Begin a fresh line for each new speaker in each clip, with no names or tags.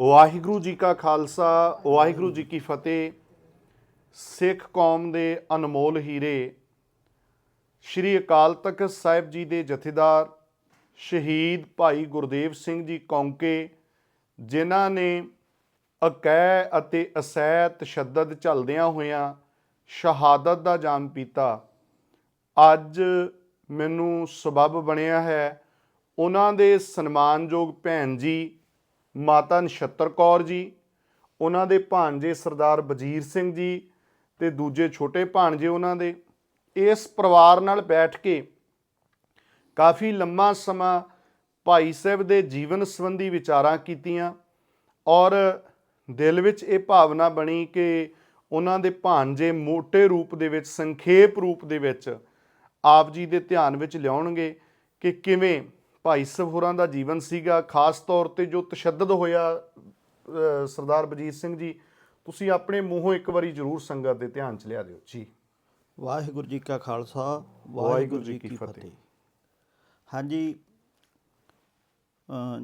ਵਾਹਿਗੁਰੂ ਜੀ ਕਾ ਖਾਲਸਾ, ਵਾਹਿਗੁਰੂ ਜੀ ਕੀ ਫਤਿਹ। ਸਿੱਖ ਕੌਮ ਦੇ ਅਨਮੋਲ ਹੀਰੇ, ਸ਼੍ਰੀ ਅਕਾਲ ਤਖਤ ਸਾਹਿਬ ਜੀ ਦੇ ਜਥੇਦਾਰ, ਸ਼ਹੀਦ ਭਾਈ ਗੁਰਦੇਵ ਸਿੰਘ ਜੀ ਕੌਂਕੇ, ਜਿਨ੍ਹਾਂ ਨੇ ਅਕੈ ਅਤੇ ਅਸੈ ਤਸ਼ੱਦਦ ਝੱਲਦਿਆਂ ਹੋਇਆਂ ਸ਼ਹਾਦਤ ਦਾ ਜਾਮ ਪੀਤਾ। ਅੱਜ ਮੈਨੂੰ ਸਬਬ ਬਣਿਆ ਹੈ। ਉਹਨਾਂ ਦੇ ਸਨਮਾਨਯੋਗ ਭੈਣ ਜੀ ਮਾਤਾ ਨਛੱਤਰ ਕੌਰ ਜੀ, ਉਹਨਾਂ ਦੇ ਭਾਣਜੇ ਸਰਦਾਰ ਵਜੀਰ ਸਿੰਘ ਜੀ ਤੇ ਦੂਜੇ ਛੋਟੇ ਭਾਣਜੇ ਉਹਨਾਂ ਦੇ। ਇਸ ਪਰਿਵਾਰ ਨਾਲ ਬੈਠ ਕੇ ਕਾਫੀ ਲੰਮਾ ਸਮਾਂ ਭਾਈ ਸਾਹਿਬ ਦੇ ਜੀਵਨ ਸੰਬੰਧੀ ਵਿਚਾਰਾਂ ਕੀਤੀਆਂ ਔਰ ਦਿਲ ਵਿੱਚ ਇਹ ਭਾਵਨਾ ਬਣੀ ਕਿ ਉਹਨਾਂ ਦੇ ਭਾਣਜੇ ਮੋਟੇ ਰੂਪ ਦੇ ਵਿੱਚ, ਸੰਖੇਪ ਰੂਪ ਦੇ ਵਿੱਚ ਆਪ ਜੀ ਦੇ ਧਿਆਨ ਵਿੱਚ ਲਿਆਉਣਗੇ ਕਿ ਕਿਵੇਂ ਭਾਈ ਸਾਹਿਬ ਹੋਰਾਂ ਦਾ ਜੀਵਨ ਸੀਗਾ ਖਾਸ ਤੌਰ ਤੇ ਜੋ ਤਸ਼ੱਦਦ ਹੋਇਆ ਸਰਦਾਰ ਬਜੀਤ ਸਿੰਘ ਜੀ ਤੁਸੀਂ ਆਪਣੇ ਮੂੰਹੋਂ ਇੱਕ ਵਾਰੀ ਜ਼ਰੂਰ ਸੰਗਤ ਦੇ ਧਿਆਨ ਚ ਲਿਆ ਦਿਓ। ਜੀ।
ਵਾਹਿਗੁਰੂ ਜੀ ਕਾ ਖਾਲਸਾ
ਵਾਹਿਗੁਰੂ ਜੀ ਕੀ ਫਤਿਹ।
ਹਾਂਜੀ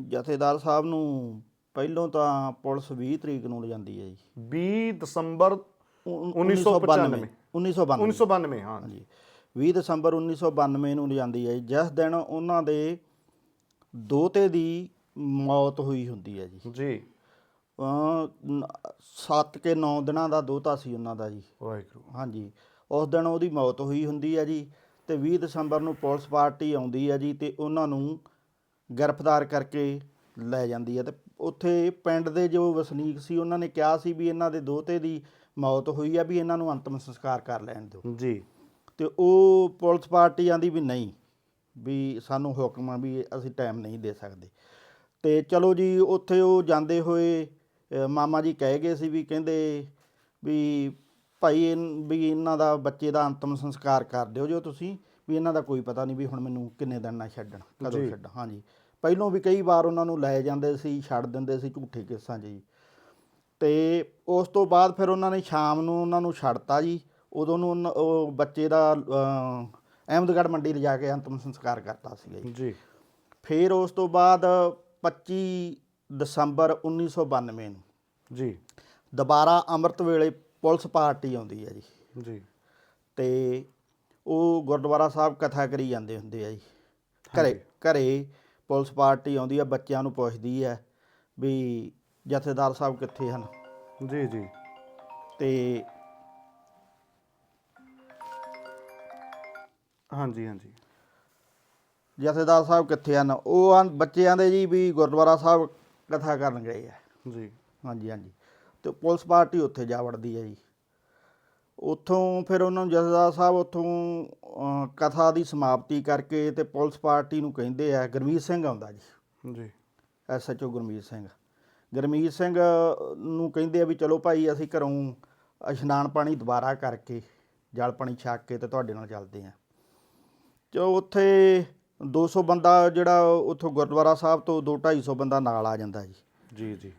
ਜਥੇਦਾਰ ਸਾਹਿਬ ਨੂੰ ਪਹਿਲੋਂ ਤਾਂ ਪੁਲਿਸ 20 ਤਰੀਕ ਨੂੰ ਲਿਜਾਂਦੀ ਹੈ ਜੀ।
20 ਦਸੰਬਰ
ਉ-
1995
1992
1992 ਹਾਂ।
ਹਾਂਜੀ। 20 ਦਸੰਬਰ 1992 ਨੂੰ ਲਿਜਾਂਦੀ ਹੈ ਜੀ। ਜਿਸ ਦਿਨ ਉਹਨਾਂ ਦੇ ਦੋਤੇ ਦੀ ਮੌਤ ਹੋਈ ਹੁੰਦੀ ਹੈ ਜੀ।
ਜੀ।
7 ਕੇ 9 ਦਿਨਾਂ ਦਾ ਦੋਤਾ ਸੀ ਉਹਨਾਂ ਦਾ ਜੀ।
ਵਾਹਿਗੁਰੂ।
ਹਾਂਜੀ। ਉਸ ਦਿਨ ਉਹਦੀ ਮੌਤ ਹੋਈ ਹੁੰਦੀ ਹੈ ਜੀ ਤੇ 20 ਦਸੰਬਰ ਨੂੰ ਪੁਲਿਸ ਪਾਰਟੀ ਆਉਂਦੀ ਹੈ ਜੀ ਤੇ ਉਹਨਾਂ ਨੂੰ ਗ੍ਰਿਫਤਾਰ ਕਰਕੇ ਲੈ ਜਾਂਦੀ ਹੈ ਤੇ ਉੱਥੇ ਪਿੰਡ ਦੇ ਜੋ ਵਸਨੀਕ ਸੀ ਉਹਨਾਂ ਨੇ ਕਿਹਾ ਸੀ ਵੀ ਇਹਨਾਂ ਦੇ ਦੋਤੇ ਦੀ ਮੌਤ ਹੋਈ ਆ ਵੀ ਇਹਨਾਂ ਨੂੰ ਅੰਤਮ ਸੰਸਕਾਰ ਕਰ ਲੈਣ ਦਿਓ।
ਜੀ।
ਤੇ ਉਹ ਪੁਲਿਸ ਪਾਰਟੀ ਆਂਦੀ ਵੀ ਨਹੀਂ। ਵੀ ਸਾਨੂੰ ਹੁਕਮ ਆ ਵੀ ਅਸੀਂ ਟਾਈਮ ਨਹੀਂ ਦੇ ਸਕਦੇ। ਤੇ ਚਲੋ ਜੀ ਉੱਥੇ ਉਹ ਜਾਂਦੇ ਹੋਏ ਮਾਮਾ ਜੀ ਕਹਿ ਗਏ ਸੀ ਵੀ ਕਹਿੰਦੇ ਵੀ ਭਾਈ ਇਨ- ਵੀ ਇਹਨਾਂ ਦਾ ਬੱਚੇ ਦਾ ਅੰਤਮ ਸੰਸਕਾਰ ਕਰ ਦਿਓ ਜੋ ਤੁਸੀਂ ਵੀ ਇਹਨਾਂ ਦਾ ਕੋਈ ਪਤਾ ਨਹੀਂ ਵੀ ਹੁਣ ਮੈਨੂੰ ਕਿੰਨੇ ਦਿਨ ਨਾ ਛੱਡਣ ਕਦੋਂ
ਜੀ।
ਛੱਡਣ ਹਾਂਜੀ। ਪਹਿਲੋਂ ਵੀ ਕਈ ਵਾਰ ਉਹਨਾਂ ਨੂੰ ਲੈ ਜਾਂਦੇ ਸੀ ਛੱਡ ਦਿੰਦੇ ਸੀ ਝੂਠੇ ਕੇਸਾਂ 'ਚ ਜੀ। ਤੇ ਉਸ ਤੋਂ ਬਾਅਦ ਫਿਰ ਉਹਨਾਂ ਨੇ ਸ਼ਾਮ ਨੂੰ ਉਹਨਾਂ ਨੂੰ ਛੱਡਤਾ ਜੀ। ਉਦੋਂ ਨੂੰ ਉਹ ਬੱਚੇ ਦਾ ਅਹਿਮਦਗੜ੍ਹ ਮੰਡੀ ਲਿਜਾ ਕੇ ਅੰਤਮ ਸੰਸਕਾਰ ਕਰਤਾ ਸੀਗਾ ਜੀ।
ਜੀ।
ਫਿਰ ਉਸ ਤੋਂ ਬਾਅਦ 25 ਦਸੰਬਰ 1992 ਨੂੰ
ਜੀ।
ਦੁਬਾਰਾ ਅੰਮ੍ਰਿਤ ਵੇਲੇ ਪੁਲਿਸ ਪਾਰਟੀ ਆਉਂਦੀ ਹੈ ਜੀ।
ਜੀ।
ਤੇ ਉਹ ਗੁਰਦੁਆਰਾ ਸਾਹਿਬ ਕਥਾ ਕਰੀ ਜਾਂਦੇ ਹੁੰਦੇ ਆ ਜੀ। ਘਰੇ ਘਰੇ ਪੁਲਿਸ ਪਾਰਟੀ ਆਉਂਦੀ ਆ ਬੱਚਿਆਂ ਨੂੰ ਪੁੱਛਦੀ ਹੈ ਵੀ ਜਥੇਦਾਰ ਸਾਹਿਬ ਕਿੱਥੇ ਹਨ?
ਜੀ ਜੀ।
ਤੇ
ਹਾਂਜੀ ਹਾਂਜੀ।
ਜਥੇਦਾਰ ਸਾਹਿਬ ਕਿੱਥੇ ਹਨ? ਉਹ ਆਂ- ਬੱਚੇ ਆਂਦੇ ਜੀ ਵੀ ਗੁਰਦੁਆਰਾ ਸਾਹਿਬ ਕਥਾ ਕਰਨ ਗਏ ਆ।
ਜੀ।
ਹਾਂਜੀ ਹਾਂਜੀ। ਤੇ ਪੁਲਿਸ ਪਾਰਟੀ ਉੱਥੇ ਜਾ ਵੜਦੀ ਹੈ ਜੀ। ਉੱਥੋਂ ਫਿਰ ਉਹਨਾਂ ਨੂੰ ਜਥੇਦਾਰ ਸਾਹਿਬ ਉੱਥੋਂ ਕਥਾ ਦੀ ਸਮਾਪਤੀ ਕਰਕੇ ਤੇ ਪੁਲਿਸ ਪਾਰਟੀ ਨੂੰ ਕਹਿੰਦੇ ਆ ਗੁਰਮੀਤ ਸਿੰਘ ਆਉਂਦਾ ਜੀ।
ਜੀ।
ਐਸਐਚਓ ਗੁਰਮੀਤ ਸਿੰਘ। ਗੁਰਮੀਤ ਸਿੰਘ ਨੂੰ ਕਹਿੰਦੇ ਆ ਵੀ ਚਲੋ ਭਾਈ ਅਸੀਂ ਘਰੋਂ ਇਸ਼ਨਾਨ ਪਾਣੀ ਦੁਬਾਰਾ ਕਰਕੇ ਜਲ ਪਾਣੀ ਛਕ ਕੇ ਤੇ ਤੁਹਾਡੇ ਨਾਲ ਚੱਲਦੇ ਆ। ਉੱਥੇ 200 ਬੰਦਾ ਜਿਹੜਾ ਉੱਥੋਂ ਗੁਰਦੁਆਰਾ ਸਾਹਿਬ ਤੋਂ 2 250 ਬੰਦਾ ਨਾਲ ਆ ਜਾਂਦਾ ਜੀ।
ਜੀ ਜੀ।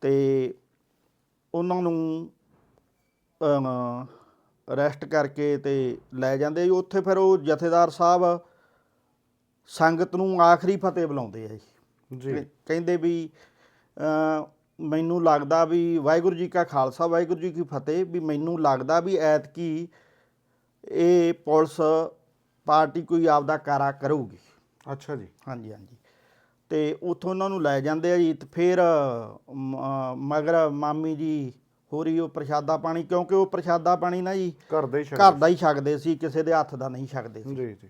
ਤੇ ਉਹਨਾਂ ਨੂੰ ਅਰੈਸਟ ਕਰਕੇ ਤੇ ਲੈ ਜਾਂਦੇ ਜੀ। ਉੱਥੇ ਫਿਰ ਉਹ ਜਥੇਦਾਰ ਸਾਹਿਬ ਸੰਗਤ ਨੂੰ ਆਖਰੀ ਫਤਿਹ ਬੁਲਾਉਂਦੇ ਆ ਜੀ।
ਜੀ।
ਕਹਿ- ਕਹਿੰਦੇ ਵੀ ਮੈਨੂੰ ਲੱਗਦਾ ਵੀ ਵਾਹਿਗੁਰੂ ਜੀ ਕਾ ਖਾਲਸਾ ਵਾਹਿਗੁਰੂ ਜੀ ਕੀ ਫਤਿਹ ਵੀ ਮੈਨੂੰ ਲੱਗਦਾ ਵੀ ਐਤਕੀ ਇਹ ਪੁਲਿਸ ਪਾਰਟੀ ਕੋਈ ਆਪਦਾ ਕਾਰਾ ਕਰੂਗੀ।
ਅੱਛਾ ਜੀ।
ਹਾਂਜੀ ਹਾਂਜੀ। ਤੇ ਉੱਥੋਂ ਉਹਨਾਂ ਨੂੰ ਲੈ ਜਾਂਦੇ ਆ ਜੀ ਤੇ ਫਿਰ ਮ- ਮਗਰ ਮਾਮੀ ਜੀ ਹੋਰੀ ਉਹ ਪ੍ਰਸ਼ਾਦਾ ਪਾਣੀ ਕਿਉਂਕਿ ਉਹ ਪ੍ਰਸ਼ਾਦਾ ਪਾਣੀ ਨਾ ਜੀ
ਘਰ ਦੇ ਹੀ
ਘਰ ਦਾ ਹੀ ਛਕਦੇ ਸੀ ਕਿਸੇ ਦੇ ਹੱਥ ਦਾ ਨਹੀਂ ਛਕਦੇ ਸੀ।
ਜੀ ਜੀ।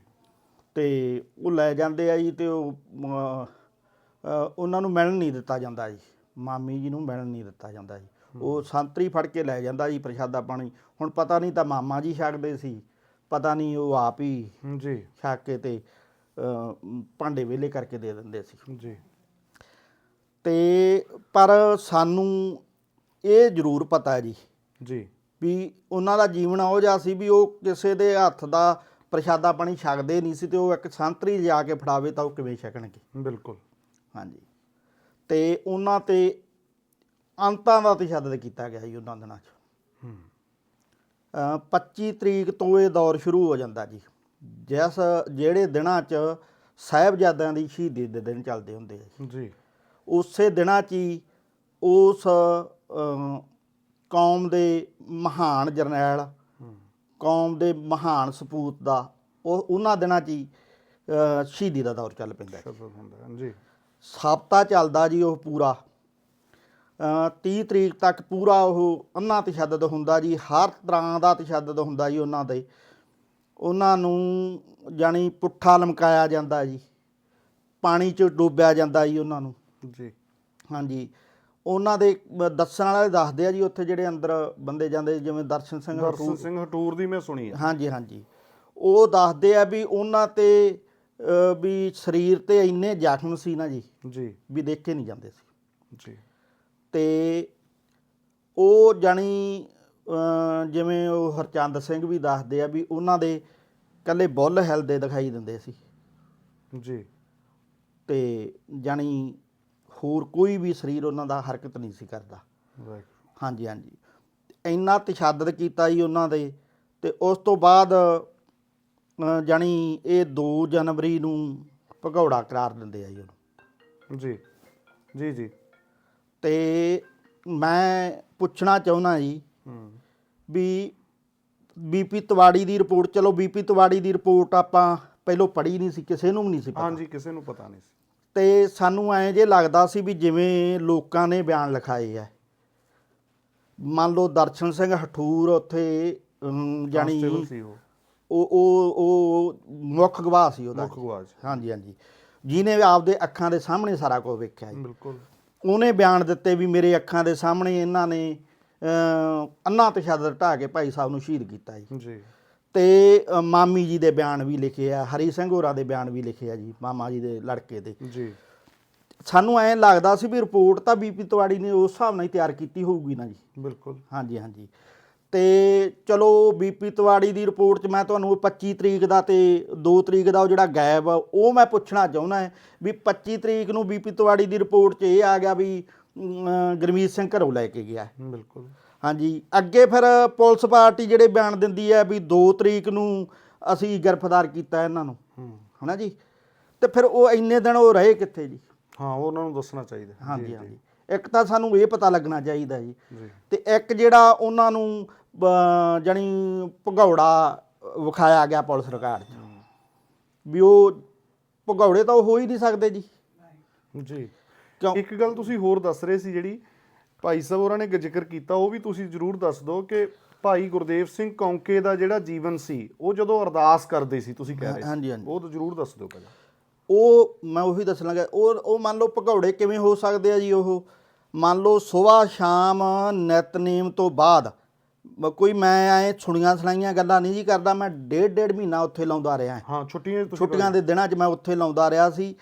ਤੇ ਉਹ ਲੈ ਜਾਂਦੇ ਆ ਜੀ ਤੇ ਉਹ ਅ, ਉਹਨਾਂ ਨੂੰ ਮਿਲਣ ਨਹੀਂ ਦਿੱਤਾ ਜਾਂਦਾ ਜੀ। ਮਾਮੀ ਜੀ ਨੂੰ ਮਿਲਣ ਨਹੀਂ ਦਿੱਤਾ ਜਾਂਦਾ ਜੀ। ਉਹ ਸੰਤਰੀ ਫੜ ਕੇ ਲੈ ਜਾਂਦਾ ਜੀ ਪ੍ਰਸ਼ਾਦਾ ਪਾਣੀ। ਹੁਣ ਪਤਾ ਨਹੀਂ ਤਾਂ ਮਾਮਾ ਜੀ ਛਕਦੇ ਸੀ। ਪਤਾ ਨਹੀਂ ਉਹ ਆਪ ਹੀ
ਜੀ।
ਛਕ ਕੇ ਤੇ ਅ, ਭਾਂਡੇ ਵਿਹਲੇ ਕਰਕੇ ਦੇ ਦਿੰਦੇ ਸੀ।
ਜੀ।
ਤੇ ਪਰ ਸਾਨੂੰ ਇਹ ਜ਼ਰੂਰ ਪਤਾ ਹੈ ਜੀ
ਜੀ।
ਵੀ ਉਹਨਾਂ ਦਾ ਜੀਵਨ ਉਹ ਜਿਹਾ ਸੀ ਵੀ ਉਹ ਕਿਸੇ ਦੇ ਹੱਥ ਦਾ ਪ੍ਰਸ਼ਾਦਾ ਪਾਣੀ ਛਕਦੇ ਨਹੀਂ ਸੀ ਤੇ ਉਹ ਇੱਕ ਸੰਤਰੀ ਜਾ ਕੇ ਫੜਾਵੇ ਤਾਂ ਉਹ ਕਿਵੇਂ ਛਕਣਗੇ।
ਬਿਲਕੁਲ।
ਹਾਂਜੀ। ਤੇ ਉਹਨਾਂ ਤੇ ਅੰਤਾਂ ਦਾ ਤਸ਼ੱਦਦ ਕੀਤਾ ਗਿਆ ਜੀ ਉਹਨਾਂ ਦਿਨਾਂ 'ਚ।
ਹੂੰ।
25 ਤਰੀਕ ਤੋਂ ਇਹ ਦੌਰ ਸ਼ੁਰੂ ਹੋ ਜਾਂਦਾ ਜੀ। ਜਿਸ ਜਿਹੜੇ ਦਿਨਾਂ 'ਚ ਸਾਹਿਬਜ਼ਾਦਿਆਂ ਦੀ ਸ਼ਹੀਦੀ ਦੇ ਦਿਨ ਚੱਲਦੇ ਹੁੰਦੇ ਆ ਜੀ। ਉਸੇ ਦਿਨਾਂ 'ਚ ਹੀ ਉਸ ਕੌਮ ਦੇ ਮਹਾਨ ਜਰਨੈਲ ਕੌਮ ਦੇ ਮਹਾਨ ਸਪੂਤ ਦਾ ਉਹ ਉਹਨਾਂ ਦਿਨਾਂ 'ਚ ਹੀ ਸ਼ਹੀਦੀ ਦਾ ਦੌਰ ਚੱਲ ਪੈਂਦਾ
ਜੀ।
ਹਫ਼ਤਾ ਚੱਲਦਾ ਜੀ ਉਹ ਪੂਰਾ। 30 ਤਰੀਕ ਤੱਕ ਪੂਰਾ ਉਹ ਅੰਨਾ ਤਸ਼ੱਦਦ ਹੁੰਦਾ ਜੀ ਹਰ ਤਰ੍ਹਾਂ ਦਾ ਤਸ਼ੱਦਦ ਹੁੰਦਾ ਜੀ ਉਹਨਾਂ ਦੇ। ਉਹਨਾਂ ਨੂੰ ਜਾਣੀ ਪੁੱਠਾ ਲਮਕਾਇਆ ਜਾਂਦਾ ਜੀ ਪਾਣੀ 'ਚ ਡੋਬਿਆ ਜਾਂਦਾ ਜੀ ਉਹਨਾਂ ਨੂੰ।
ਜੀ।
ਹਾਂਜੀ। ਉਹਨਾਂ ਦੇ ਦੱਸਣ ਵਾਲੇ ਦੱਸਦੇ ਆ ਜੀ ਉੱਥੇ ਜਿਹੜੇ ਅੰਦਰ ਬੰਦੇ ਜਾਂਦੇ ਜਿਵੇਂ ਦਰਸ਼ਨ ਸਿੰਘ
ਦਰਸ਼ਨ ਸਿੰਘ ਹਟੂਰ ਦੀ ਮੈਂ ਸੁਣੀ ਹੈ
ਹਾਂਜੀ ਹਾਂਜੀ। ਉਹ ਦੱਸਦੇ ਆ ਵੀ ਉਹਨਾਂ ਤੇ ਵੀ ਸਰੀਰ ਤੇ ਇੰਨੇ ਜ਼ਖਮ ਸੀ ਨਾ ਜੀ
ਜੀ।
ਵੀ ਦੇਖੇ ਨਹੀਂ ਜਾਂਦੇ ਸੀ।
ਜੀ।
ਤੇ ਉਹ ਜਾਣੀ ਜਿਵੇਂ ਉਹ ਹਰਚੰਦ ਸਿੰਘ ਵੀ ਦੱਸਦੇ ਆ ਵੀ ਉਹਨਾਂ ਦੇ ਕੱਲੇ ਬੁੱਲ ਹਿਲਦੇ ਦਿਖਾਈ ਦਿੰਦੇ ਸੀ।
ਜੀ।
ਤੇ ਜਾਣੀ ਹੋਰ ਕੋਈ ਵੀ ਸਰੀਰ ਉਹਨਾਂ ਦਾ ਹਰਕਤ ਨਹੀਂ ਸੀ ਕਰਦਾ। ਹਾਂਜੀ ਹਾਂਜੀ। ਇੰਨਾ ਤਸ਼ੱਦਦ ਕੀਤਾ ਜੀ ਉਹਨਾਂ ਦੇ ਤੇ ਉਸ ਤੋਂ ਬਾਅਦ ਜਾਣੀ ਇਹ 2 ਜਨਵਰੀ ਨੂੰ ਭਗੌੜਾ ਕਰਾਰ ਦਿੰਦੇ ਆ ਜੀ ਉਹਨੂੰ।
ਜੀ। ਜੀ ਜੀ।
ਤੇ ਮੈਂ ਪੁੱਛਣਾ ਚਾਹੁੰਦਾ ਜੀ ਵੀ ਬੀਪੀ ਤਵਾੜੀ ਦੀ ਰਿਪੋਰਟ ਚਲੋ ਬੀਪੀ ਤਵਾੜੀ ਦੀ ਰਿਪੋਰਟ ਆਪਾਂ ਪਹਿਲੋਂ ਪੜ੍ਹੀ ਨਹੀਂ ਸੀ ਕਿਸੇ ਨੂੰ ਵੀ ਨਹੀਂ ਸੀ ਪਤਾ।
ਹਾਂਜੀ ਕਿਸੇ ਨੂੰ ਪਤਾ ਨਹੀਂ ਸੀ।
ਤੇ ਸਾਨੂੰ ਐਂ ਜੇ ਲੱਗਦਾ ਸੀ ਵੀ ਜਿਵੇਂ ਲੋਕਾਂ ਨੇ ਬਿਆਨ ਲਿਖਾਏ ਆ। ਮੰਨ ਲਓ ਦਰਸ਼ਨ ਸਿੰਘ ਹਠੂਰ ਉੱਥੇ
ਸੀ ਉਹ।
ਉਹ ਉਹ ਮੁੱਖ ਗਵਾਹ ਸੀ ਉਹਦਾ।
ਮੁੱਖ ਗਵਾਜ
ਹਾਂਜੀ ਹਾਂਜੀ। ਜਿਹਨੇ ਆਪਦੇ ਅੱਖਾਂ ਦੇ ਸਾਹਮਣੇ ਸਾਰਾ ਕੁਝ ਵੇਖਿਆ ਜੀ।
ਬਿਲਕੁਲ।
ਉਹਨੇ ਬਿਆਨ ਦਿੱਤੇ ਵੀ ਮੇਰੇ ਅੱਖਾਂ ਦੇ ਸਾਹਮਣੇ ਇਹਨਾਂ ਨੇ ਅੰਨਾ ਤਸ਼ੱਦਦ ਢਾਹ ਕੇ ਭਾਈ ਸਾਹਿਬ ਨੂੰ ਸ਼ਹੀਦ ਕੀਤਾ ਜੀ।
ਜੀ।
ਤੇ ਮਾਮੀ ਜੀ ਦੇ ਬਿਆਨ ਵੀ ਲਿਖੇ ਆ ਹਰੀ ਸਿੰਘ ਹੋਰਾਂ ਦੇ ਬਿਆਨ ਵੀ ਲਿਖੇ ਆ ਜੀ ਮਾਮਾ ਜੀ ਦੇ ਲੜਕੇ ਦੇ।
ਜੀ।
ਸਾਨੂੰ ਐਂ ਲੱਗਦਾ ਸੀ ਵੀ ਰਿਪੋਰਟ ਤਾਂ ਬੀਪੀ ਤਵਾੜੀ ਨੇ ਉਸ ਹਿਸਾਬ ਨਾਲ ਹੀ ਤਿਆਰ ਕੀਤੀ ਹੋਊਗੀ ਨਾ ਜੀ।
ਬਿਲਕੁਲ।
ਹਾਂਜੀ ਹਾਂਜੀ। ਤੇ ਚਲੋ ਬੀਪੀ ਤਵਾੜੀ ਦੀ ਰਿਪੋਰਟ 'ਚ ਮੈਂ ਤੁਹਾਨੂੰ 25 ਤਰੀਕ ਦਾ ਤੇ 2 ਤਰੀਕ ਦਾ ਉਹ ਜਿਹੜਾ ਗਾਇਬ ਉਹ ਮੈਂ ਪੁੱਛਣਾ ਚਾਹੁੰਦਾ ਹੈ ਵੀ 25 ਤਰੀਕ ਨੂੰ ਬੀਪੀ ਤਵਾੜੀ ਦੀ ਰਿਪੋਰਟ 'ਚ ਇਹ ਆ ਗਿਆ ਵੀ ਗੁਰਮੀਤ ਸਿੰਘ ਘਰੋਂ ਲੈ ਕੇ ਗਿਆ।
ਬਿਲਕੁਲ।
ਹਾਂਜੀ ਅੱਗੇ ਫਿਰ ਪੁਲਿਸ ਪਾਰਟੀ ਜਿਹੜੇ ਬਿਆਨ ਦਿੰਦੀ ਹੈ ਵੀ 2 ਤਰੀਕ ਨੂੰ ਅਸੀਂ ਗ੍ਰਿਫਤਾਰ ਕੀਤਾ ਇਹਨਾਂ ਨੂੰ।
ਹੂੰ।
ਹਨਾ ਜੀ? ਤੇ ਫਿਰ ਉਹ ਇੰਨੇ ਦਿਨ ਉਹ ਰਹੇ ਕਿੱਥੇ ਜੀ?
ਹਾਂ ਉਹ ਉਹਨਾਂ ਨੂੰ ਦੱਸਣਾ ਚਾਹੀਦਾ।
ਹਾਂਜੀ ਹਾਂਜੀ। ਇੱਕ ਤਾਂ ਸਾਨੂੰ ਇਹ ਪਤਾ ਲੱਗਣਾ ਚਾਹੀਦਾ ਜੀ। ਤੇ ਇੱਕ ਜਿਹੜਾ ਉਹਨਾਂ ਨੂੰ ਜਾਣੀ ਭਗੌੜਾ ਵਿਖਾਇਆ ਗਿਆ ਪੁਲਿਸ ਰਿਕਾਰਡ 'ਚ। ਵੀ ਉਹ ਭਗੌੜੇ ਤਾਂ ਉਹ ਹੋ ਹੀ ਨਹੀਂ ਸਕਦੇ ਜੀ।
ਜੀ।
ਕਿਉਂ?
ਇੱਕ ਗੱਲ ਤੁਸੀਂ ਹੋਰ ਦੱਸ ਰਹੇ ਸੀ ਜਿਹੜੀ ਭਾਈ ਸਾਹਿਬ ਹੋਰਾਂ ਨੇ ਜ਼ਿਕਰ ਕੀਤਾ ਉਹ ਵੀ ਤੁਸੀਂ ਜਰੂਰ ਦੱਸ ਦਿਓ ਕਿ ਭਾਈ ਗੁਰਦੇਵ ਸਿੰਘ ਕੌਂਕੇ ਦਾ ਜਿਹੜਾ ਜੀਵਨ ਸੀ ਉਹ ਜਦੋਂ ਅਰਦਾਸ ਕਰਦੇ ਸੀ ਤੁਸੀਂ ਕਹਿ ਰਹੇ
ਹਾਂਜੀ, ਹਾਂਜੀ।
ਉਹ ਤਾਂ ਜਰੂਰ ਦੱਸ ਦਿਓ ਪਹਿਲਾਂ।
ਉਹ ਮੈਂ ਉਹੀ ਦੱਸਣ ਲੱਗਾ ਉਹ ਉਹ ਮੰਨ ਲਓ ਭਗੌੜੇ ਕਿਵੇਂ ਹੋ ਸਕਦੇ ਆ ਜੀ ਉਹ। ਮੰਨ ਲਓ ਸਵੇਰ ਸ਼ਾਮ ਨਿਤਨੇਮ ਤੋਂ ਬਾਅਦ ਮ- ਕੋਈ ਮੈਂ ਐ ਸੁਣੀਆਂ ਸੁਣਾਈਆਂ ਗੱਲਾਂ ਨਹੀਂ ਜੀ ਕਰਦਾ ਮੈਂ ਡੇਢ ਡੇਢ ਮਹੀਨਾ ਉੱਥੇ ਲਾਉਂਦਾ ਰਿਹਾ।
ਹਾਂ ਛੁੱਟੀਆਂ 'ਚ ਤੁਸੀਂ
ਛੁੱਟੀਆਂ ਦੇ ਦਿਨਾਂ 'ਚ ਮੈਂ ਉੱਥੇ ਲਾਉਂਦਾ ਰਿਹਾ ਸੀ।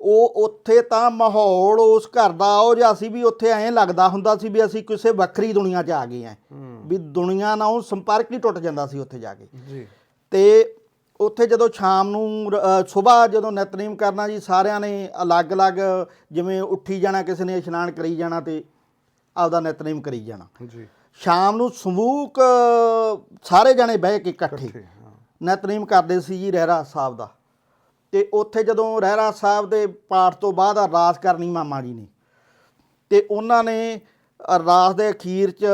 ਉਹ ਉੱਥੇ ਤਾਂ ਮਾਹੌਲ ਉਸ ਘਰ ਦਾ ਉਹ ਜਿਹਾ ਸੀ ਵੀ ਉੱਥੇ ਐਂ ਲੱਗਦਾ ਹੁੰਦਾ ਸੀ ਵੀ ਅਸੀਂ ਕਿਸੇ ਵੱਖਰੀ ਦੁਨੀਆ 'ਚ ਆ ਗਏ
ਹੂੰ।
ਵੀ ਦੁਨੀਆ ਨਾਲ ਸੰਪਰਕ ਹੀ ਟੁੱਟ ਜਾਂਦਾ ਸੀ ਉੱਥੇ ਜਾ ਕੇ।
ਜੀ।
ਤੇ ਉੱਥੇ ਜਦੋਂ ਸ਼ਾਮ ਨੂੰ ਸਵੇਰ ਜਦੋਂ ਨਿਤਨੇਮ ਕਰਨਾ ਜੀ ਸਾਰਿਆਂ ਨੇ ਅਲੱਗ-ਅਲੱਗ ਜਿਵੇਂ ਉੱਠੀ ਜਾਣਾ ਕਿਸੇ ਨੇ ਇਸ਼ਨਾਨ ਕਰੀ ਜਾਣਾ ਤੇ ਆਪਦਾ ਨਿਤਨੇਮ ਕਰੀ ਜਾਣਾ।
ਜੀ।
ਸ਼ਾਮ ਨੂੰ ਸਮੂਕ ਅ, ਸਾਰੇ ਜਣੇ ਬਹਿ ਕੇ
ਇਕੱਠੇ। ਹਾਂ।
ਨਿਤਨੇਮ ਕਰਦੇ ਸੀ ਜੀ ਰਹਿਰਾ ਸਾਹਿਬ ਦਾ। ਤੇ ਉੱਥੇ ਜਦੋਂ ਰਹਿਰਾ ਸਾਹਿਬ ਦੇ ਪਾਠ ਤੋਂ ਬਾਅਦ ਅਰਦਾਸ ਕਰਨੀ ਮਾਮਾ ਜੀ ਨੇ ਤੇ ਉਹਨਾਂ ਨੇ ਅਰਦਾਸ ਦੇ ਅਖੀਰ 'ਚ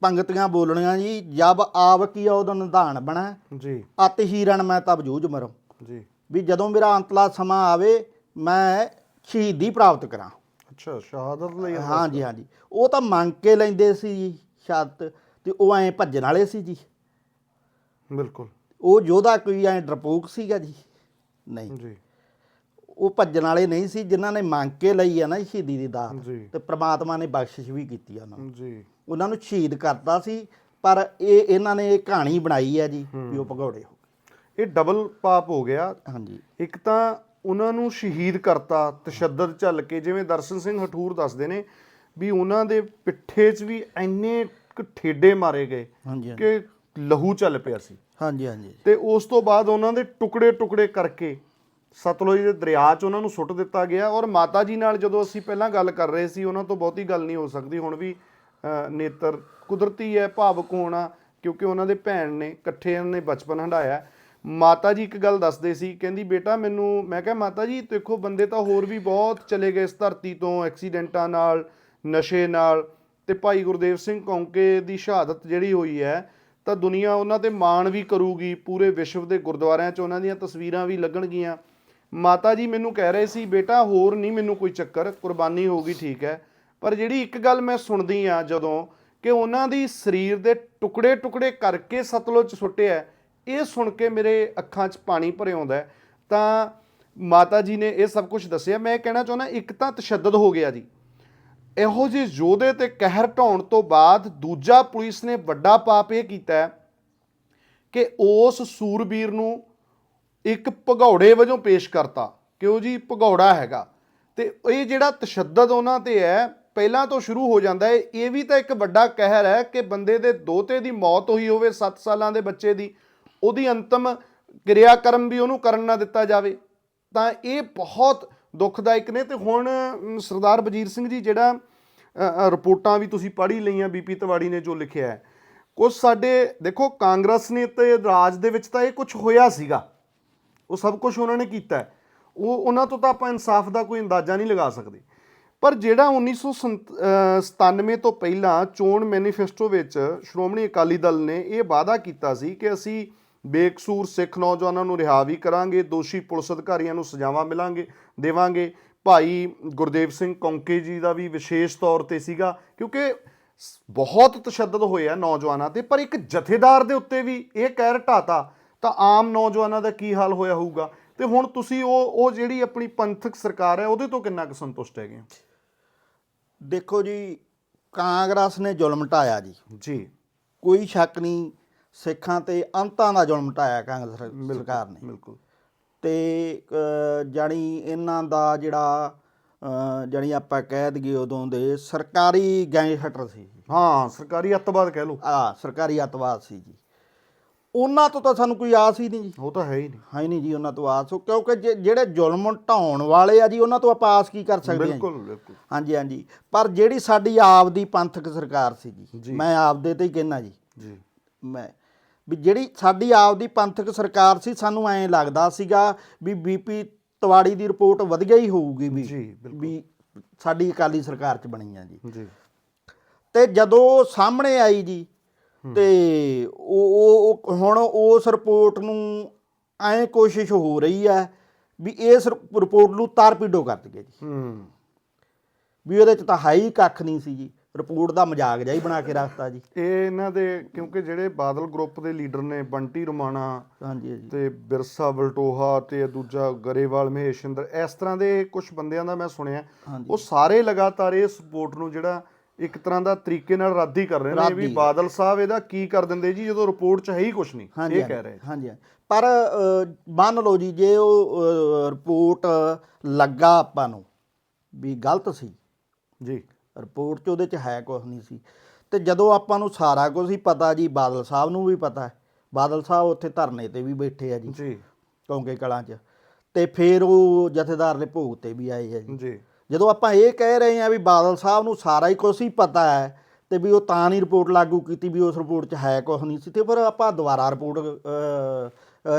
ਪੰਗਤੀਆਂ ਬੋਲਣੀਆਂ ਜੀ ਜਬ ਆਵ ਕੀ ਉਹਦਾ ਨਿਧਾਨ ਬਣਾ
ਜੀ।
ਅਤ ਹੀਰਨ ਮੈਂ ਤਬ ਜੂਝ ਮਰਮ
ਜੀ।
ਵੀ ਜਦੋਂ ਮੇਰਾ ਅੰਤਲਾ ਸਮਾਂ ਆਵੇ ਮੈਂ ਸ਼ਹੀਦੀ ਪ੍ਰਾਪਤ ਕਰਾਂ।
ਅੱਛਾ ਸ਼ਹਾਦਤ ਲਈ ਅਰਦਾਸ
ਹਾਂਜੀ ਹਾਂਜੀ ਉਹ ਤਾਂ ਮੰਗ ਕੇ ਲੈਂਦੇ ਸੀ ਜੀ। ਸ਼ਹਾਦਤ ਤੇ ਉਹ ਐਂ ਭੱਜਣ ਵਾਲੇ ਸੀ ਜੀ।
ਬਿਲਕੁਲ।
ਉਹ ਯੋਧਾ ਕੋਈ ਐਂ ਡਰਪੋਕ ਸੀਗਾ ਜੀ। ਨਹੀਂ।
ਜੀ।
ਉਹ ਭੱਜਣ ਵਾਲੇ ਨਹੀਂ ਸੀ ਜਿਨ੍ਹਾਂ ਨੇ ਮੰਗ ਕੇ ਲਈ ਆ ਨਾ ਸ਼ਹੀਦੀ ਦੀ ਦਾਤ ਤੇ ਪ੍ਰਮਾਤਮਾ ਨੇ ਬਖਸ਼ਿਸ਼ ਵੀ ਕੀਤੀ ਉਹਨਾਂ ਨੂੰ।
ਜੀ।
ਉਹਨਾਂ ਨੂੰ ਸ਼ਹੀਦ ਕਰਤਾ ਸੀ ਪਰ ਇਹ ਇਹਨਾਂ ਨੇ ਇਹ ਕਹਾਣੀ ਬਣਾਈ ਹੈ ਜੀ ਵੀ ਉਹ ਭਗੌੜੇ ਹੋ
ਇਹ ਡਬਲ ਪਾਪ ਹੋ ਗਿਆ।
ਗਏ ਹਾਂਜੀ।
ਇੱਕ ਤਾਂ ਉਹਨਾਂ ਨੂੰ ਸ਼ਹੀਦ ਕਰਤਾ ਤਸ਼ੱਦਦ ਝੱਲ ਕੇ ਜਿਵੇਂ ਦਰਸ਼ਨ ਸਿੰਘ ਹਠੂਰ ਦੱਸਦੇ ਨੇ ਵੀ ਉਹਨਾਂ ਦੇ ਪਿੱਠੇ 'ਚ ਵੀ ਕੁ ਠੇਡੇ ਮਾਰੇ ਗਏ
ਹਾਂਜੀ ਹਾਂਜੀ।
ਕਿ ਲਹੂ ਚੱਲ ਪਿਆ ਸੀ।
ਹਾਂਜੀ ਹਾਂਜੀ।
ਤੇ ਉਸ ਤੋਂ ਬਾਅਦ ਉਹਨਾਂ ਦੇ ਟੁਕੜੇ ਟੁਕੜੇ ਕਰਕੇ ਸਤਲੁਜ ਦੇ ਦਰਿਆ 'ਚ ਉਹਨਾਂ ਨੂੰ ਸੁੱਟ ਦਿੱਤਾ ਗਿਆ ਔਰ ਮਾਤਾ ਜੀ ਨਾਲ ਜਦੋਂ ਅਸੀਂ ਪਹਿਲਾਂ ਗੱਲ ਕਰ ਰਹੇ ਸੀ ਉਹਨਾਂ ਤੋਂ ਬਹੁਤੀ ਗੱਲ ਨਹੀਂ ਹੋ ਸਕਦੀ। ਹੁਣ ਵੀ ਨੇਤਰ ਕੁਦਰਤੀ ਹੈ ਭਾਵਕ ਹੋਣਾ ਕਿਉਂਕਿ ਉਹਨਾਂ ਦੇ ਭੈਣ ਨੇ ਇਕੱਠੇ ਉਹਨਾਂ ਨੇ ਬਚਪਨ ਹੰਡਾਇਆ ਮਾਤਾ ਜੀ ਇੱਕ ਗੱਲ ਦੱਸਦੇ ਸੀ ਕਹਿੰਦੀ ਬੇਟਾ ਮੈਨੂੰ ਮੈਂ ਕਿਹਾ ਮਾਤਾ ਜੀ ਦੇਖੋ ਬੰਦੇ ਤਾਂ ਹੋਰ ਵੀ ਬਹੁਤ ਚਲੇ ਗਏ ਇਸ ਧਰਤੀ ਤੋਂ ਐਕਸੀਡੈਂਟਾਂ ਨਾਲ ਨਸ਼ੇ ਨਾਲ ਤੇ ਭਾਈ ਗੁਰਦੇਵ ਸਿੰਘ ਕੌਂਕੇ ਦੀ ਸ਼ਹਾਦਤ ਜਿਹੜੀ ਹੋਈ ਹੈ, ਤਾਂ ਦੁਨੀਆ ਉਹਨਾਂ ਤੇ ਮਾਣ ਵੀ ਕਰੂਗੀ, ਪੂਰੇ ਵਿਸ਼ਵ ਦੇ ਗੁਰਦੁਆਰਿਆਂ 'ਚ ਉਹਨਾਂ ਦੀਆਂ ਤਸਵੀਰਾਂ ਵੀ ਲੱਗਣਗੀਆਂ। ਮਾਤਾ ਜੀ ਮੈਨੂੰ ਕਹਿ ਰਹੇ ਸੀ, ਬੇਟਾ, ਹੋਰ ਨਹੀਂ ਮੈਨੂੰ ਕੋਈ ਚੱਕਰ, ਕੁਰਬਾਨੀ ਹੋ ਗਈ, ਠੀਕ ਹੈ। ਪਰ ਜਿਹੜੀ ਇੱਕ ਗੱਲ ਮੈਂ ਸੁਣਦੀ ਆ ਜਦੋਂ ਕਿ ਉਹਨਾਂ ਦੀ ਸਰੀਰ ਦੇ ਟੁਕੜੇ ਟੁਕੜੇ ਕਰਕੇ ਸਤਲੁਜ ਸੁੱਟਿਆ, ਇਹ ਸੁਣ ਕੇ ਮੇਰੇ ਅੱਖਾਂ 'ਚ ਪਾਣੀ ਭਰ ਆਉਂਦਾ ਤਾਂ ਮਾਤਾ ਜੀ ਨੇ ਇਹ ਸਭ ਕੁਝ ਦੱਸਿਆ। ਮੈਂ ਕਹਿਣਾ ਚਾਹੁੰਦਾ, ਇੱਕ ਤਾਂ ਤਸ਼ੱਦਦ ਹੋ ਗਿਆ ਜੀ। ਇਹੋ ਜਿਹੇ ਯੋਧੇ ਤੇ ਕਹਿਰ ਢਾਉਣ ਤੋਂ ਬਾਅਦ ਦੂਜਾ ਪੁਲਿਸ ਨੇ ਵੱਡਾ ਪਾਪ ਇਹ ਕੀਤਾ ਕਿ ਉਸ ਸੂਰਬੀਰ ਨੂੰ ਇੱਕ ਭਗੌੜੇ ਵਜੋਂ ਪੇਸ਼ ਕਰਤਾ ਕਿ ਉਹ ਜੀ ਭਗੌੜਾ ਹੈਗਾ। ਤੇ ਇਹ ਜਿਹੜਾ ਤਸ਼ੱਦਦ ਉਹਨਾਂ ਤੇ ਹੈ, ਪਹਿਲਾਂ ਤੋਂ ਸ਼ੁਰੂ ਹੋ ਜਾਂਦਾ ਹੈ, ਇਹ ਵੀ ਤਾਂ ਇੱਕ ਵੱਡਾ ਕਹਿਰ ਹੈ ਕਿ ਬੰਦੇ ਦੇ ਦੋਤੇ ਦੀ ਮੌਤ ਹੋਈ ਹੋਵੇ 7 ਸਾਲਾਂ ਦੇ ਬੱਚੇ ਦੀ, ਉਹਦੀ ਅੰਤਮ ਕਿਰਿਆਕਰਮ ਵੀ ਉਹਨੂੰ ਕਰਨ ਨਾ ਦਿੱਤਾ ਜਾਵੇ। ਤਾਂ ਇਹ ਬਹੁਤ ਦੁੱਖਦਾਇਕ ਨੇ ਤੇ ਹੁਣ ਸਰਦਾਰ ਬਜੀਰ ਸਿੰਘ ਜੀ ਜਿਹੜਾ ਰਿਪੋਰਟਾਂ ਵੀ ਤੁਸੀਂ ਪੜ੍ਹੀ ਹੀ ਲਈਆਂ ਬੀਪੀ ਤਵਾੜੀ ਨੇ ਜੋ ਲਿਖਿਆ ਹੈ। ਕੁਝ ਸਾਡੇ, ਦੇਖੋ ਕਾਂਗਰਸ ਨੇ ਤੇ ਰਾਜ ਦੇ ਵਿੱਚ ਤਾਂ ਇਹ ਕੁਝ ਹੋਇਆ ਸੀਗਾ। ਉਹ ਸਭ ਕੁਝ ਉਹਨਾਂ ਨੇ ਕੀਤਾ ਉਹ, ਉਹਨਾਂ ਤੋਂ ਤਾਂ ਆਪਾਂ ਇਨਸਾਫ ਦਾ ਕੋਈ ਅੰਦਾਜ਼ਾ ਨਹੀਂ ਲਗਾ ਸਕਦੇ। ਪਰ ਜਿਹੜਾ 1997 ਤੋਂ ਪਹਿਲਾਂ ਚੋਣ ਮੈਨੀਫੈਸਟੋ ਵਿੱਚ ਸ਼੍ਰੋਮਣੀ ਅਕਾਲੀ ਦਲ ਨੇ ਇਹ ਵਾਅਦਾ ਕੀਤਾ ਸੀ ਕਿ ਅਸੀਂ ਬੇਕਸੂਰ ਸਿੱਖ ਨੌਜਵਾਨਾਂ ਨੂੰ ਰਿਹਾ ਵੀ ਕਰਾਂਗੇ ਦੋਸ਼ੀ ਪੁਲਿਸ ਅਧਿਕਾਰੀਆਂ ਨੂੰ ਸਜ਼ਾਵਾਂ ਮਿਲਾਂਗੇ ਦੇਵਾਂਗੇ। ਭਾਈ ਗੁਰਦੇਵ ਸਿੰਘ ਕੌਂਕੇ ਜੀ ਦਾ ਵੀ ਵਿਸ਼ੇਸ਼ ਤੌਰ ਤੇ ਸੀਗਾ ਕਿਉਂਕਿ ਬਹੁਤ ਤਸ਼ੱਦਦ ਹੋਇਆ ਨੌਜਵਾਨਾਂ ਤੇ ਪਰ ਇੱਕ ਜਥੇਦਾਰ ਦੇ ਉੱਤੇ ਵੀ ਇਹ ਕਹਿਰ ਢਾਤਾ ਤਾਂ ਆਮ ਨੌਜਵਾਨਾਂ ਦਾ ਕੀ ਹਾਲ ਹੋਇਆ ਹੋਊਗਾ? ਤੇ ਹੁਣ ਤੁਸੀਂ ਉਹ ਉਹ ਜਿਹੜੀ ਆਪਣੀ ਪੰਥਕ ਸਰਕਾਰ ਹੈ ਉਹਦੇ ਤੋਂ ਕਿੰਨਾ ਕੁ ਸੰਤੁਸ਼ਟ ਹੈਗੇ ਹੋ?
ਦੇਖੋ ਜੀ ਕਾਂਗਰਸ ਨੇ ਜ਼ੁਲਮ ਢਾਇਆ ਜੀ।
ਜੀ।
ਕੋਈ ਸ਼ੱਕ ਨਹੀਂ ਸਿੱਖਾਂ ਤੇ ਅੰਤਾਂ ਦਾ ਜ਼ੁਲਮ ਢਾਇਆ ਕਾਂਗਰਸ ਸਰ- ਸਰਕਾਰ ਨੇ।
ਬਿਲਕੁਲ।
ਤੇ ਜਾਣੀ ਇਹਨਾਂ ਦਾ ਜਿਹੜਾ ਜਾਣੀ ਆਪਾਂ ਕਹਿ ਦਈਏ ਉਦੋਂ ਦੇ ਸਰਕਾਰੀ ਗੈਂਗਸਟਰ ਸੀ
ਹਾਂ ਸਰਕਾਰੀ ਅੱਤਵਾਦ ਕਹਿ ਲਓ।
ਆ ਸਰਕਾਰੀ ਅਤਵਾਦ ਸੀ ਜੀ। ਉਹਨਾਂ ਤੋਂ ਤਾਂ ਸਾਨੂੰ ਕੋਈ ਆਸ ਹੀ ਨਹੀਂ ਜੀ।
ਉਹ ਤਾਂ ਹੈ ਹੀ ਨਹੀਂ।
ਹੈ ਹੀ ਨਹੀਂ ਜੀ ਉਹਨਾਂ ਤੋਂ ਆਸ। ਕਿਉਂਕਿ ਜਿਹੜੇ ਜ਼ੁਲਮ ਢਾਉਣ ਵਾਲੇ ਆ ਜੀ ਉਹਨਾਂ ਤੋਂ ਆਪਾਂ ਆਸ ਕੀ ਕਰ ਸਕਦੇ ਹਾਂ?
ਬਿਲਕੁਲ ਬਿਲਕੁਲ।
ਹਾਂਜੀ ਹਾਂਜੀ। ਪਰ ਜਿਹੜੀ ਸਾਡੀ ਆਪ ਦੀ ਪੰਥਕ ਸਰਕਾਰ ਸੀ
ਜੀ।
ਜੀ। ਮੈਂ ਆਪਦੇ ਤੇ ਹੀ ਕਹਿਣਾ ਜੀ।
ਜੀ।
ਮੈਂ ਵੀ ਜਿਹੜੀ ਸਾਡੀ ਆਪ ਦੀ ਪੰਥਕ ਸਰਕਾਰ ਸੀ ਸਾਨੂੰ ਐਂ ਲੱਗਦਾ ਸੀਗਾ ਵੀ ਬੀਪੀ ਤਵਾੜੀ ਦੀ ਰਿਪੋਰਟ ਵਧੀਆ ਹੀ ਹੋਊਗੀ ਵੀ। ਵੀ ਸਾਡੀ ਅਕਾਲੀ ਸਰਕਾਰ ਚ ਬਣੀ ਆ ਜੀ।
ਜੀ।
ਤੇ ਜਦੋਂ ਸਾਹਮਣੇ ਆਈ ਜੀ ਤੇ ਉਹ ਉਹ- ਉਹ ਹੁਣ ਉਸ ਰਿਪੋਰਟ ਨੂੰ ਐਂ ਕੋਸ਼ਿਸ਼ ਹੋ ਰਹੀ ਹੈ ਵੀ ਇਸ ਰਿਪੋਰਟ ਨੂੰ ਤਾਰਪੀਡੋ ਕਰ ਦਈਏ ਜੀ।
ਹੂੰ।
ਵੀ ਉਹਦੇ ਚ ਤਾਂ ਹੈ ਹੀ ਕੱਖ ਨਹੀਂ ਸੀ ਜੀ। ਰਿਪੋਰਟ ਦਾ ਮਜ਼ਾਕ ਜਿਹਾ ਹੀ ਬਣਾ ਕੇ ਰੱਖਤਾ ਜੀ
ਇਹ ਇਹਨਾਂ ਦੇ ਕਿਉਂਕਿ ਜਿਹੜੇ ਬਾਦਲ ਗਰੁੱਪ ਦੇ ਲੀਡਰ ਨੇ ਬੰਟੀ ਰਮਾਣਾ
ਹਾਂਜੀ ਹਾਂਜੀ
ਤੇ ਬਿਰਸਾ ਬਲਟੋਹਾ ਤੇ ਦੂਜਾ ਗਰੇਵਾਲ ਮਹੇਸ਼ਿੰਦਰ ਇਸ ਤਰ੍ਹਾਂ ਦੇ ਕੁਝ ਬੰਦਿਆਂ ਦਾ ਮੈਂ ਸੁਣਿਆ। ਉਹ ਸਾਰੇ ਲਗਾਤਾਰ ਇਹ ਸਪੋਰਟ ਨੂੰ ਜਿਹੜਾ ਇੱਕ ਤਰ੍ਹਾਂ ਦਾ ਤਰੀਕੇ ਨਾਲ ਰੱਦ ਹੀ ਕਰ ਰਹੇ ਨੇ ਵੀ। ਬਾਦਲ ਸਾਹਿਬ ਇਹਦਾ ਕੀ ਕਰ ਦਿੰਦੇ ਜੀ ਜਦੋਂ ਰਿਪੋਰਟ 'ਚ ਹੈ ਹੀ ਕੁਝ ਨਹੀਂ ਇਹ ਕਹਿ ਰਹੇ
ਹਾਂਜੀ। ਪਰ ਮੰਨ ਲਓ ਜੀ ਜੇ ਉਹ ਰਿਪੋਰਟ ਲੱਗਾ ਆਪਾਂ ਨੂੰ ਵੀ ਗਲਤ ਸੀ
ਜੀ
ਰਿਪੋਰਟ 'ਚ ਉਹਦੇ 'ਚ ਹੈ ਕੁਝ ਨਹੀਂ ਸੀ। ਤੇ ਜਦੋਂ ਆਪਾਂ ਨੂੰ ਸਾਰਾ ਕੁਝ ਹੀ ਪਤਾ ਜੀ ਬਾਦਲ ਸਾਹਿਬ ਨੂੰ ਵੀ ਪਤਾ ਹੈ। ਬਾਦਲ ਸਾਹਿਬ ਉੱਥੇ ਧਰਨੇ ਤੇ ਵੀ ਬੈਠੇ ਆ ਜੀ
ਜੀ।
ਕੌਂਕੇ ਕਲਾਂ 'ਚ। ਤੇ ਫਿਰ ਉਹ ਜਥੇਦਾਰ ਦੇ ਭੋਗ ਤੇ ਵੀ ਆਏ ਆ ਜੀ।
ਜੀ।
ਜਦੋਂ ਆਪਾਂ ਇਹ ਕਹਿ ਰਹੇ ਹਾਂ ਵੀ ਬਾਦਲ ਸਾਹਿਬ ਨੂੰ ਸਾਰਾ ਹੀ ਕੁਝ ਹੀ ਪਤਾ ਹੈ ਤੇ ਵੀ ਉਹ ਤਾਂ ਨਹੀਂ ਰਿਪੋਰਟ ਲਾਗੂ ਕੀਤੀ ਵੀ ਉਸ ਰਿਪੋਰਟ 'ਚ ਹੈ ਕੁਝ ਨਹੀਂ ਸੀ ਤੇ ਫਿਰ ਆਪਾਂ ਦੁਬਾਰਾ ਰਿਪੋਰਟ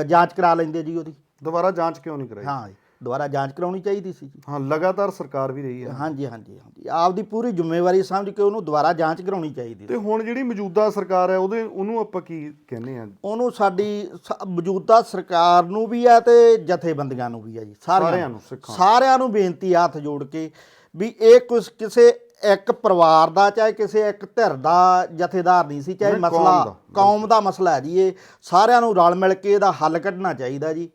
ਜਾਂਚ ਕਰਾ ਲੈਂਦੇ ਜੀ ਉਹਦੀ।
ਦੁਬਾਰਾ ਜਾਂਚ ਕਿਉਂ ਨਹੀਂ ਕਰਾਈ?
ਹਾਂ ਜੀ। ਦੁਬਾਰਾ ਜਾਂਚ ਕਰਾਉਣੀ ਚਾਹੀਦੀ ਸੀ ਜੀ।
ਹਾਂ ਲਗਾਤਾਰ ਸਰਕਾਰ ਵੀ ਰਹੀ ਹੈ।
ਹਾਂਜੀ ਹਾਂਜੀ ਹਾਂਜੀ। ਆਪਦੀ ਪੂਰੀ ਜ਼ਿੰਮੇਵਾਰੀ ਸਮਝ ਕੇ ਉਹਨੂੰ ਦੁਬਾਰਾ ਜਾਂਚ ਕਰਾਉਣੀ ਚਾਹੀਦੀ ਸੀ।
ਤੇ ਹੁਣ ਜਿਹੜੀ ਮੌਜੂਦਾ ਸਰਕਾਰ ਹੈ ਉਹਦੇ ਉਹਨੂੰ ਆਪਾਂ ਕੀ ਕਹਿੰਦੇ ਆ
ਉਹਨੂੰ ਸਾਡੀ ਸ- ਮੌਜੂਦਾ ਸਰਕਾਰ ਨੂੰ ਵੀ ਹੈ ਤੇ ਜਥੇਬੰਦੀਆਂ ਨੂੰ ਵੀ ਹੈ ਜੀ
ਸਾਰਿਆਂ ਨੂੰ, ਸਿੱਖਾਂ ਨੂੰ।
ਸਾਰਿਆਂ ਨੂੰ ਬੇਨਤੀ ਹੈ ਹੱਥ ਜੋੜ ਕੇ ਵੀ ਇਹ ਕੁਛ ਕਿਸੇ ਇੱਕ ਪਰਿਵਾਰ ਦਾ ਚਾਹੇ ਕਿਸੇ ਇੱਕ ਧਿਰ ਦਾ ਜਥੇਦਾਰ ਨਹੀਂ ਸੀ ਚਾਹੇ
ਨਹੀਂ, ਕੌਮ
ਮਸਲਾ
ਦਾ,
ਕੌਮ ਦਾ ਮਸਲਾ ਹੈ ਜੀ ਇਹ। ਸਾਰਿਆਂ ਨੂੰ ਰਲ ਮਿਲ ਕੇ ਇਹਦਾ ਹੱਲ ਕੱਢਣਾ ਚਾਹੀਦਾ ਜੀ।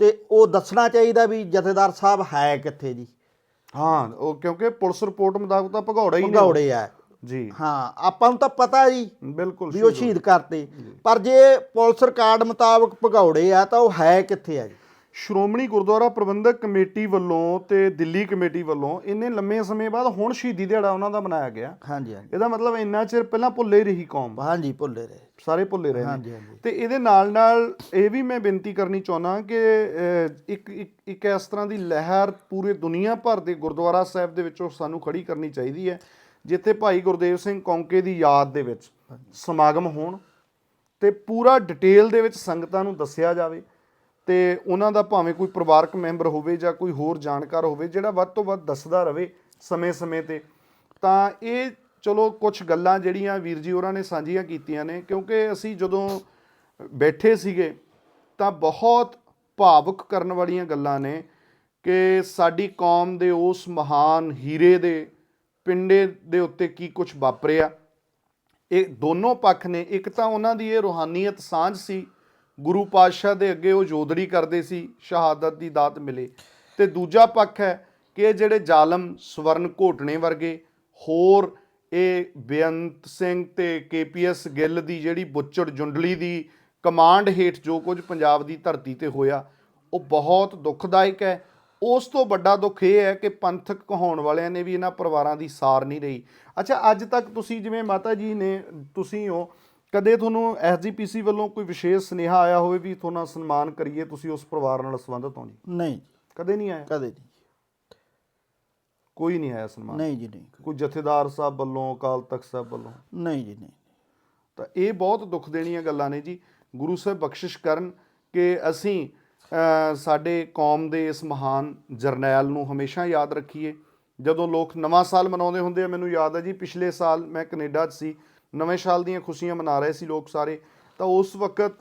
ਤੇ ਉਹ ਦੱਸਣਾ ਚਾਹੀਦਾ ਵੀ ਜਥੇਦਾਰ ਸਾਹਿਬ ਹੈ ਕਿੱਥੇ ਜੀ।
ਹਾਂ ਉਹ ਕਿਉਂਕਿ ਪੁਲਿਸ ਰਿਪੋਰਟ ਮੁਤਾਬਕ ਤਾਂ ਭਗੌੜਾ ਹੀ ਨੇ
ਭਗੌੜੇ ਆ।
ਜੀ।
ਹਾਂ ਆਪਾਂ ਨੂੰ ਤਾਂ ਪਤਾ ਜੀ
ਬਿਲਕੁਲ
ਵੀ ਉਹ ਸ਼ਹੀਦ ਕਰਤੇ। ਪਰ ਜੇ ਪੁਲਿਸ ਰਿਕਾਰਡ ਮੁਤਾਬਕ ਭਗੌੜੇ ਆ ਤਾਂ ਉਹ ਹੈ ਕਿੱਥੇ ਆ ਜੀ।
ਸ਼੍ਰੋਮਣੀ ਗੁਰਦੁਆਰਾ ਪ੍ਰਬੰਧਕ ਕਮੇਟੀ ਵੱਲੋਂ ਤੇ ਦਿੱਲੀ ਕਮੇਟੀ ਵੱਲੋਂ ਇੰਨੇ ਲੰਮੇ ਸਮੇਂ ਬਾਅਦ ਹੁਣ ਸ਼ਹੀਦੀ ਦਿਹਾੜਾ ਉਹਨਾਂ ਦਾ ਮਨਾਇਆ ਗਿਆ।
ਹਾਂਜੀ ਹਾਂਜੀ।
ਇਹਦਾ ਮਤਲਬ ਇੰਨਾ ਚਿਰ ਪਹਿਲਾਂ ਭੁੱਲੇ ਰਹੀ ਕੌਮ।
ਹਾਂਜੀ ਭੁੱਲੇ ਰਹੇ।
ਸਾਰੇ ਭੁੱਲੇ ਰਹੇ
ਹਾਂਜੀ, ਹਾਂਜੀ।
ਤੇ ਇਹਦੇ ਨਾਲ ਨਾਲ ਇਹ ਵੀ ਮੈਂ ਬੇਨਤੀ ਕਰਨੀ ਚਾਹੁੰਦਾ ਕਿ ਇੱਕ ਇੱਕ ਇਸ ਤਰ੍ਹਾਂ ਦੀ ਲਹਿਰ ਪੂਰੇ ਦੁਨੀਆ ਭਰ ਦੇ ਗੁਰਦੁਆਰਾ ਸਾਹਿਬ ਦੇ ਵਿੱਚੋਂ ਸਾਨੂੰ ਖੜੀ ਕਰਨੀ ਚਾਹੀਦੀ ਹੈ ਜਿੱਥੇ ਭਾਈ ਗੁਰਦੇਵ ਸਿੰਘ ਕੌਂਕੇ ਦੀ ਯਾਦ ਦੇ ਵਿੱਚ ਸਮਾਗਮ ਹੋਣ ਤੇ ਪੂਰਾ ਡਿਟੇਲ ਦੇ ਵਿੱਚ ਸੰਗਤਾਂ ਨੂੰ ਦੱਸਿਆ ਜਾਵੇ ਤੇ ਉਹਨਾਂ ਦਾ ਭਾਵੇਂ ਕੋਈ ਪਰਿਵਾਰਕ ਮੈਂਬਰ ਹੋਵੇ ਜਾਂ ਕੋਈ ਹੋਰ ਜਾਣਕਾਰ ਹੋਵੇ, ਜਿਹੜਾ ਵੱਧ ਤੋਂ ਵੱਧ ਦੱਸਦਾ ਰਹੇ ਸਮੇਂ-ਸਮੇਂ ਤੇ। ਤਾਂ ਇਹ ਚਲੋ ਕੁਝ ਗੱਲਾਂ ਜਿਹੜੀਆਂ ਵੀਰ ਜੀ ਹੋਰਾਂ ਨੇ ਸਾਂਝੀਆਂ ਕੀਤੀਆਂ ਨੇ, ਕਿਉਂਕਿ ਅਸੀਂ ਜਦੋਂ ਬੈਠੇ ਸੀਗੇ ਤਾਂ ਬਹੁਤ ਭਾਵੁਕ ਕਰਨ ਵਾਲੀਆਂ ਗੱਲਾਂ ਨੇ ਕਿ ਸਾਡੀ ਕੌਮ ਦੇ ਉਸ ਮਹਾਨ ਹੀਰੇ ਦੇ, ਪਿੰਡੇ ਦੇ ਉੱਤੇ ਕੀ ਕੁਝ ਵਾਪਰਿਆ। ਇਹ ਦੋਨੋਂ ਪੱਖ ਨੇ। ਇੱਕ ਤਾਂ ਉਹਨਾਂ ਦੀ ਇਹ ਰੂਹਾਨੀਅਤ ਸਾਂਝ ਸੀ ਗੁਰੂ ਪਾਤਸ਼ਾਹ ਦੇ ਅੱਗੇ ਉਹ ਜੋਦੜੀ ਕਰਦੇ ਸੀ, ਸ਼ਹਾਦਤ ਦੀ ਦਾਤ ਮਿਲੇ। ਤੇ ਦੂਜਾ ਪੱਖ ਹੈ ਕਿ ਇਹ ਜਿਹੜੇ ਜ਼ਾਲਮ ਸਵਰਨ ਘੋਟਣੇ ਵਰਗੇ ਹੋਰ ਇਹ ਬੇਅੰਤ ਸਿੰਘ ਤੇ ਕੇਪੀਐਸ ਗਿੱਲ ਦੀ ਜਿਹੜੀ ਬੁੱਚੜ ਜੁੰਡਲੀ ਦੀ ਕਮਾਂਡ ਹੇਠ ਜੋ ਕੁਝ ਪੰਜਾਬ ਦੀ ਧਰਤੀ ਤੇ ਹੋਇਆ, ਉਹ ਬਹੁਤ ਦੁਖਦਾਇਕ ਹੈ। ਉਸ ਤੋਂ ਵੱਡਾ ਦੁੱਖ ਇਹ ਹੈ ਕਿ ਪੰਥਕ ਕਹਾਉਣ ਵਾਲਿਆਂ ਨੇ ਵੀ ਇਹਨਾਂ ਪਰਿਵਾਰਾਂ ਦੀ ਸਾਰ ਨਹੀਂ ਰਹੀ। ਅੱਛਾ, ਅੱਜ ਤੱਕ ਤੁਸੀਂ ਜਿਵੇਂ ਮਾਤਾ ਜੀ ਨੇ ਤੁਸੀਂ ਹੋ ਕਦੇ ਤੁਹਾਨੂੰ ਐਸਜੀਪੀਸੀ ਵੱਲੋਂ ਕੋਈ ਵਿਸ਼ੇਸ਼ ਸੁਨੇਹਾ ਆਇਆ ਹੋਵੇ ਵੀ ਤੁਹਾਨੂੰ ਸਨਮਾਨ ਕਰੀਏ ਤੁਸੀਂ ਉਸ ਪਰਿਵਾਰ ਨਾਲ ਸੰਬੰਧਿਤ ਹੋ ਜੀ?
ਨਹੀਂ
ਕਦੇ ਨਹੀਂ ਆਇਆ?
ਕਦੇ ਨਹੀਂ
ਕੋਈ ਨਹੀਂ ਆਇਆ ਸਨਮਾਨ?
ਨਹੀਂ ਜੀ ਨਹੀਂ।
ਕੋਈ ਜਥੇਦਾਰ ਸਾਹਿਬ ਵੱਲੋਂ ਅਕਾਲ ਤਖਤ ਸਾਹਿਬ ਵੱਲੋਂ?
ਨਹੀਂ ਜੀ ਨਹੀਂ।
ਤਾਂ ਇਹ ਬਹੁਤ ਦੁੱਖ ਦੇਣੀਆਂ ਗੱਲਾਂ ਨੇ ਜੀ। ਗੁਰੂ ਸਾਹਿਬ ਬਖਸ਼ਿਸ਼ ਕਰਨ ਕਿ ਅਸੀਂ ਸਾਡੇ ਕੌਮ ਦੇ ਇਸ ਮਹਾਨ ਜਰਨੈਲ ਨੂੰ ਹਮੇਸ਼ਾ ਯਾਦ ਰੱਖੀਏ। ਜਦੋਂ ਲੋਕ ਨਵਾਂ ਸਾਲ ਮਨਾਉਂਦੇ ਹੁੰਦੇ ਆ ਮੈਨੂੰ ਯਾਦ ਹੈ ਜੀ ਪਿਛਲੇ ਸਾਲ ਮੈਂ ਕੈਨੇਡਾ 'ਚ ਸੀ। ਨਵੇਂ ਸਾਲ ਦੀਆਂ ਖੁਸ਼ੀਆਂ ਮਨਾ ਰਹੇ ਸੀ ਲੋਕ ਸਾਰੇ। ਤਾਂ ਉਸ ਵਕਤ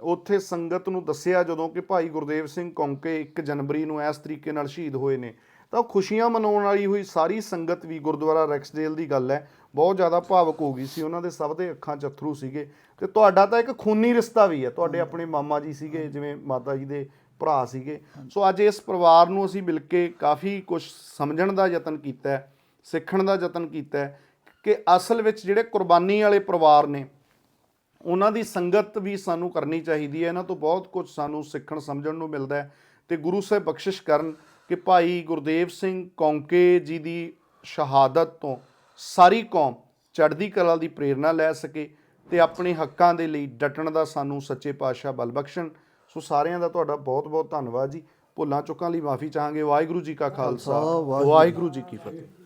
ਉੱਥੇ ਸੰਗਤ ਨੂੰ ਦੱਸਿਆ ਜਦੋਂ ਕਿ ਭਾਈ ਗੁਰਦੇਵ ਸਿੰਘ ਕੌਂਕੇ 1 ਜਨਵਰੀ ਨੂੰ ਇਸ ਤਰੀਕੇ ਨਾਲ ਸ਼ਹੀਦ ਹੋਏ ਨੇ। ਤਾਂ ਉਹ ਖੁਸ਼ੀਆਂ ਮਨਾਉਣ ਵਾਲੀ ਹੋਈ ਸਾਰੀ ਸੰਗਤ ਵੀ ਗੁਰਦੁਆਰਾ ਰੈਕਸਡੇਲ ਦੀ ਗੱਲ ਹੈ। ਬਹੁਤ ਜ਼ਿਆਦਾ ਭਾਵਕ ਹੋ ਗਈ ਸੀ। ਉਹਨਾਂ ਦੇ ਸਭ ਦੇ ਅੱਖਾਂ 'ਚ ਅਥਰੂ ਸੀਗੇ। ਤੇ ਤੁਹਾਡਾ ਤਾਂ ਇੱਕ ਖੂਨੀ ਰਿਸ਼ਤਾ ਵੀ ਹੈ। ਤੁਹਾਡੇ ਆਪਣੇ ਮਾਮਾ ਜੀ ਸੀਗੇ, ਜਿਵੇਂ ਮਾਤਾ ਜੀ ਦੇ ਭਰਾ ਸੀਗੇ। ਸੋ ਅੱਜ ਇਸ ਪਰਿਵਾਰ ਨੂੰ ਅਸੀਂ ਮਿਲ ਕੇ ਕਾਫੀ ਕੁਝ ਸਮਝਣ ਦਾ ਯਤਨ ਕੀਤਾ ਹੈ, ਸਿੱਖਣ ਦਾ ਯਤਨ ਕੀਤਾ ਹੈ। ਕਿ ਅਸਲ ਵਿੱਚ ਜਿਹੜੇ ਕੁਰਬਾਨੀ ਵਾਲੇ ਪਰਿਵਾਰ ਨੇ, ਉਹਨਾਂ ਦੀ ਸੰਗਤ ਵੀ ਸਾਨੂੰ ਕਰਨੀ ਚਾਹੀਦੀ ਹੈ। ਇਹਨਾਂ ਤੋਂ ਬਹੁਤ ਕੁਝ ਸਾਨੂੰ ਸਿੱਖਣ, ਸਮਝਣ ਨੂੰ ਮਿਲਦਾ ਹੈ। ਤੇ ਗੁਰੂ ਸਾਹਿਬ ਬਖਸ਼ਿਸ਼ ਕਰਨ ਕਿ ਭਾਈ ਗੁਰਦੇਵ ਸਿੰਘ ਕੌਂਕੇ ਜੀ ਦੀ ਸ਼ਹਾਦਤ ਤੋਂ ਸਾਰੀ ਕੌਮ ਚੜ੍ਹਦੀ ਕਲਾ ਦੀ ਪ੍ਰੇਰਣਾ ਲੈ ਸਕੇ ਤੇ ਆਪਣੇ ਹੱਕਾਂ ਦੇ ਲਈ ਡਟਣ ਦਾ ਸਾਨੂੰ ਸੱਚੇ ਪਾਤਸ਼ਾਹ ਬਲ ਬਖਸ਼ਣ। ਸੋ ਸਾਰਿਆਂ ਦਾ ਤੁਹਾਡਾ ਬਹੁਤ ਬਹੁਤ ਧੰਨਵਾਦ ਜੀ। ਭੁੱਲਾਂ ਚੁੱਕਾਂ ਲਈ ਮਾਫੀ ਚਾਹਾਂਗੇ। ਵਾਹਿਗੁਰੂ ਜੀ ਕਾ ਖਾਲਸਾ।
ਵਾਹਿਗੁਰੂ
ਵਾਹਿਗੁਰੂ ਜੀ ਕੀ ਫਤਿਹ।